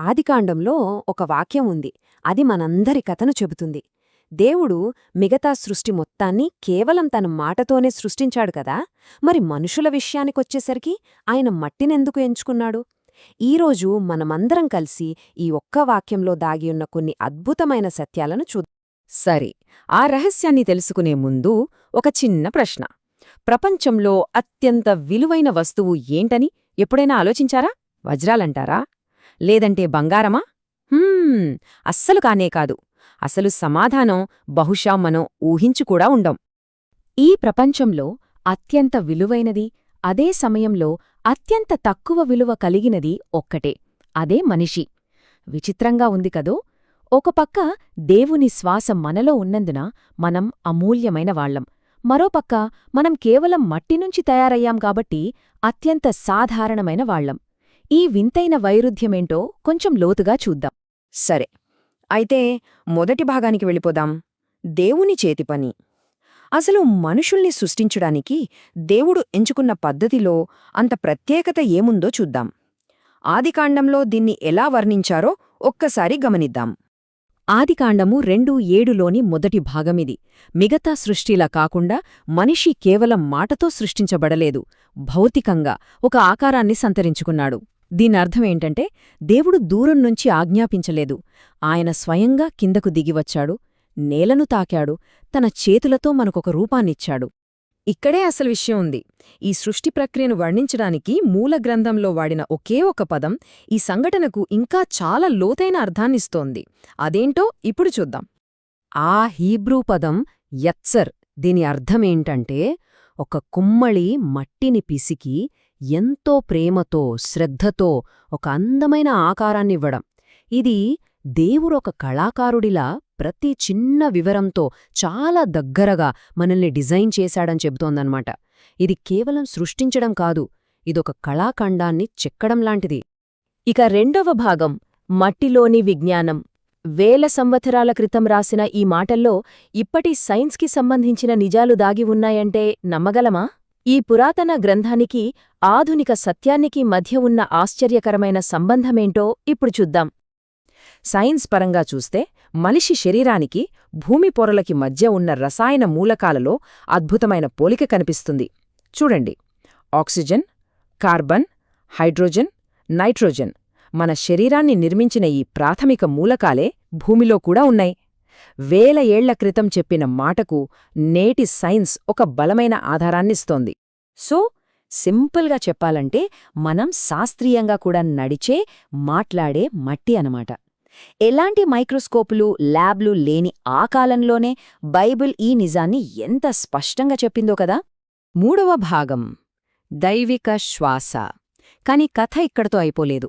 ఆదికాండంలో ఒక వాక్యం ఉంది. అది మనందరి కథను చెబుతుంది. దేవుడు మిగతా సృష్టి మొత్తాన్ని కేవలం తన మాటతోనే సృష్టించాడు కదా? మరి మనుషుల విషయానికొచ్చేసరికి ఆయన మట్టినెందుకు ఎంచుకున్నాడు? ఈరోజు మనమందరం కలిసి ఈ ఒక్క వాక్యంలో దాగియున్న కొన్ని అద్భుతమైన సత్యాలను చూద్దాం. సరే ఆ రహస్యాన్ని తెలుసుకునే ముందు ఒక చిన్న ప్రశ్న. ప్రపంచంలో అత్యంత విలువైన వస్తువు ఏంటని ఎప్పుడైనా ఆలోచించారా? వజ్రాలంటారా? లేదంటే బంగారమా? అస్సలు కానే కాదు. అసలు సమాధానం బహుశా మనం ఊహించుకూడా ఉండం. ఈ ప్రపంచంలో అత్యంత విలువైనది అదే సమయంలో అత్యంత తక్కువ విలువ కలిగినది ఒక్కటే అదే మనిషి. విచిత్రంగా ఉంది కదో? ఒక పక్క దేవుని శ్వాస మనలో ఉన్నందున మనం అమూల్యమైన వాళ్ళం మరోపక్క మనం కేవలం మట్టి నుంచి తయారయ్యాం కాబట్టి అత్యంత సాధారణమైన వాళ్ళం ఈ వింతైన వైరుధ్యమేంటో కొంచెం లోతుగా చూద్దాం. సరే. అయితే మొదటి భాగానికి వెళ్ళిపోదాం. దేవుని చేతి పని. అసలు మనుషుల్ని సృష్టించడానికి దేవుడు ఎంచుకున్న పద్ధతిలో అంత ప్రత్యేకత ఏముందో చూద్దాం. ఆదికాండంలో దీన్ని ఎలా వర్ణించారో ఒక్కసారి గమనిద్దాం. ఆదికాండము రెండు ఏడులోని మొదటి భాగమిది. మిగతా సృష్టిలా కాకుండా మనిషి కేవలం మాటతో సృష్టించబడలేదు. భౌతికంగా ఒక ఆకారాన్ని సంతరించుకున్నాడు. దీనర్థమేంటంటే దేవుడు దూరం నుంచి ఆజ్ఞాపించలేదు. ఆయన స్వయంగా కిందకు దిగివచ్చాడు నేలను తాకాడు తన చేతులతో మనకొక రూపాన్నిచ్చాడు. ఇక్కడే అసలు విషయం ఉంది. ఈ సృష్టి ప్రక్రియను వర్ణించడానికి మూల గ్రంథంలో వాడిన ఒకే ఒక పదం ఈ సంఘటనకు ఇంకా చాలా లోతైన అర్థాన్నిస్తోంది. అదేంటో ఇప్పుడు చూద్దాం. ఆ హీబ్రూ పదం యత్సర్. దీని అర్థమేంటంటే ఒక కుమ్మళి మట్టిని పిసికి ఎంతో ప్రేమతో శ్రద్ధతో ఒక అందమైన ఆకారాన్నివ్వడం. ఇది దేవుడొక కళాకారుడిలా ప్రతి చిన్న వివరంతో చాలా దగ్గరగా మనల్ని డిజైన్ చేశాడని చెబుతోందన్నమాట. ఇది కేవలం సృష్టించడం కాదు ఇదొక కళాఖండాన్ని చెక్కడం లాంటిది. ఇక రెండవ భాగం మట్టిలోని విజ్ఞానం. వేల సంవత్సరాల క్రితం రాసిన ఈ మాటల్లో ఇప్పటి సైన్స్కి సంబంధించిన నిజాలు దాగి ఉన్నాయంటే నమ్మగలమా? ఈ పురాతన గ్రంథానికి ఆధునిక సత్యానికి మధ్య ఉన్న ఆశ్చర్యకరమైన సంబంధమేంటో ఇప్పుడు చూద్దాం. సైన్స్ పరంగా చూస్తే మనిషి శరీరానికి భూమి పొరలకి మధ్య ఉన్న రసాయన మూలకాలలో అద్భుతమైన పోలిక కనిపిస్తుంది. చూడండి. Oxygen carbon hydrogen nitrogen. మన శరీరాన్ని నిర్మించిన ఈ ప్రాథమిక మూలకాలే భూమిలో కూడా ఉన్నాయి. వేల ఏళ్ళ క్రితం చెప్పిన మాటకు నేటి సైన్స్ ఒక బలమైన ఆధారాన్నిస్తోంది. సో సింపుల్గా చెప్పాలంటే మనం శాస్త్రీయంగా కూడా నడిచే మాట్లాడే మట్టి అనమాట ఎలాంటి మైక్రోస్కోపులు ల్యాబ్లు లేని ఆ కాలంలోనే బైబిల్ ఈ నిజాన్ని ఎంత స్పష్టంగా చెప్పిందో కదా! మూడవ భాగం దైవిక శ్వాస. కాని కథ ఇక్కడతో అయిపోలేదు.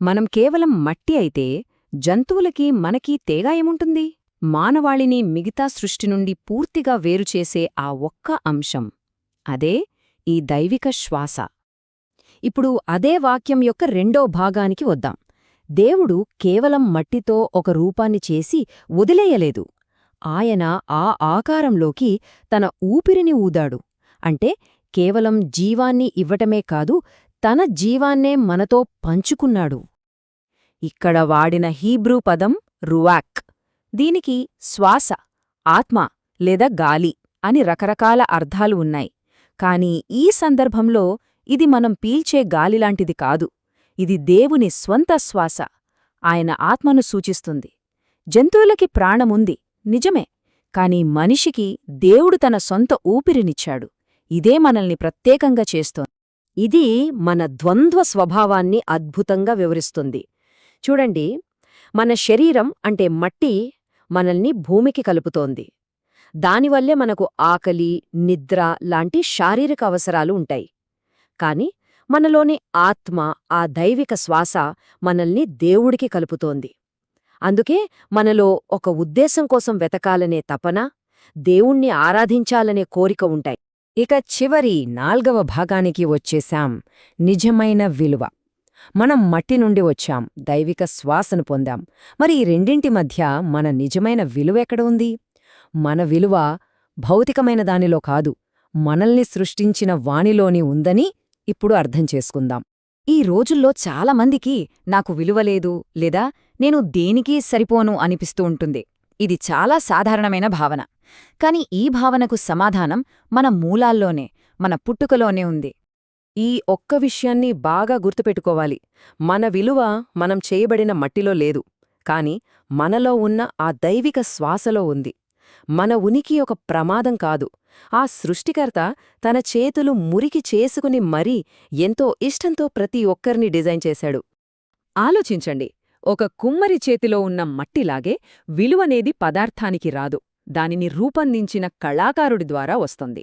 మనం కేవలం మట్టి అయితే జంతువులకి మనకీ తేగా ఏముంటుంది? మానవాళిని మిగతా సృష్టి నుండి పూర్తిగా వేరుచేసే ఆ ఒక్క అంశం. అదే ఈ దైవిక శ్వాస. ఇప్పుడు అదే వాక్యం యొక్క రెండో భాగానికి వద్దాం. దేవుడు కేవలం మట్టితో ఒక రూపాన్ని చేసి వదిలేయలేదు. ఆయన ఆ ఆకారంలోకి తన ఊపిరిని ఊదాడు. అంటే కేవలం జీవాన్ని ఇవ్వటమే కాదు తన జీవాన్నే మనతో పంచుకున్నాడు. ఇక్కడ వాడిన హీబ్రూ పదం రువాక్. దీనికి శ్వాస ఆత్మ లేదా గాలి అని రకరకాల అర్థాలు ఉన్నాయి. కాని ఈ సందర్భంలో ఇది మనం పీల్చే గాలిలాంటిది కాదు. ఇది దేవుని స్వంత శ్వాస. ఆయన ఆత్మను సూచిస్తుంది. జంతువులకి ప్రాణముంది నిజమే. కాని మనిషికి దేవుడు తన సొంత ఊపిరినిచ్చాడు. ఇదే మనల్ని ప్రత్యేకంగా చేస్తోంది. ఇది మన ద్వంద్వ స్వభావాన్ని అద్భుతంగా వివరిస్తుంది. చూడండి మన శరీరం అంటే మట్టి మనల్ని భూమికి కలుపుతోంది. దానివల్లే మనకు ఆకలి నిద్ర లాంటి శారీరక అవసరాలు ఉంటాయి. కాని మనలోని ఆత్మ ఆ దైవిక శ్వాస మనల్ని దేవుడికి కలుపుతోంది. అందుకే మనలో ఒక ఉద్దేశం కోసం వెతకాలనే తపన దేవుణ్ణి ఆరాధించాలనే కోరిక ఉంటాయి. ఇక చివరి నాల్గవ భాగానికి వచ్చేశాం నిజమైన విలువ. మనం మట్టి నుండి వచ్చాం దైవిక శ్వాసను పొందాం. మరి ఈ రెండింటి మధ్య మన నిజమైన విలువెక్కడ ఉంది? మన విలువ భౌతికమైన దానిలో కాదు మనల్ని సృష్టించిన వానిలోని ఉందని ఇప్పుడు అర్థం చేసుకుందాం. ఈ రోజుల్లో చాలామందికి నాకు విలువలేదు లేదా నేను దేనికీ సరిపోను అనిపిస్తూ ఉంటుంది. ఇది చాలా సాధారణమైన భావన. కాని ఈ భావనకు సమాధానం మన మూలాల్లోనే మన పుట్టుకలోనే ఉంది. ఈ ఒక్క విషయాన్ని బాగా గుర్తుపెట్టుకోవాలి. మన విలువ మనం చేయబడిన మట్టిలో లేదు కాని మనలో ఉన్న ఆ దైవిక శ్వాసలో ఉంది. మన ఉనికి ఒక ప్రమాదం కాదు. ఆ సృష్టికర్త తన చేతులు మురికి చేసుకుని మరీ ఎంతో ఇష్టంతో ప్రతి ఒక్కరిని డిజైన్ చేశాడు. ఆలోచించండి ఒక కుమ్మరి చేతిలో ఉన్న మట్టిలాగే విలువనేది పదార్థానికి రాదు. దానిని రూపొందించిన కళాకారుడి ద్వారా వస్తుంది.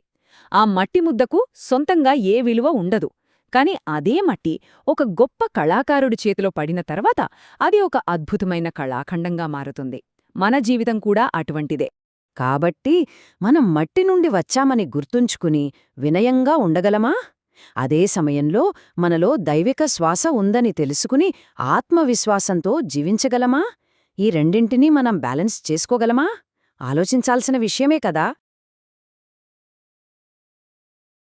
ఆ మట్టి ముద్దకు సొంతంగా ఏ విలువ ఉండదు. కాని అదే మట్టి ఒక గొప్ప కళాకారుడి చేతిలో పడిన తర్వాత అది ఒక అద్భుతమైన కళాఖండంగా మారుతుంది. మన జీవితం కూడా అటువంటిదే. కాబట్టి మనం మట్టి నుండి వచ్చామని గుర్తుంచుకుని వినయంగా ఉండగలమా? అదే సమయంలో మనలో దైవిక శ్వాస ఉందని తెలుసుకుని ఆత్మవిశ్వాసంతో జీవించగలమా? ఈ రెండింటినీ మనం బ్యాలెన్స్ చేసుకోగలమా? ఆలోచించాల్సిన విషయమే కదా?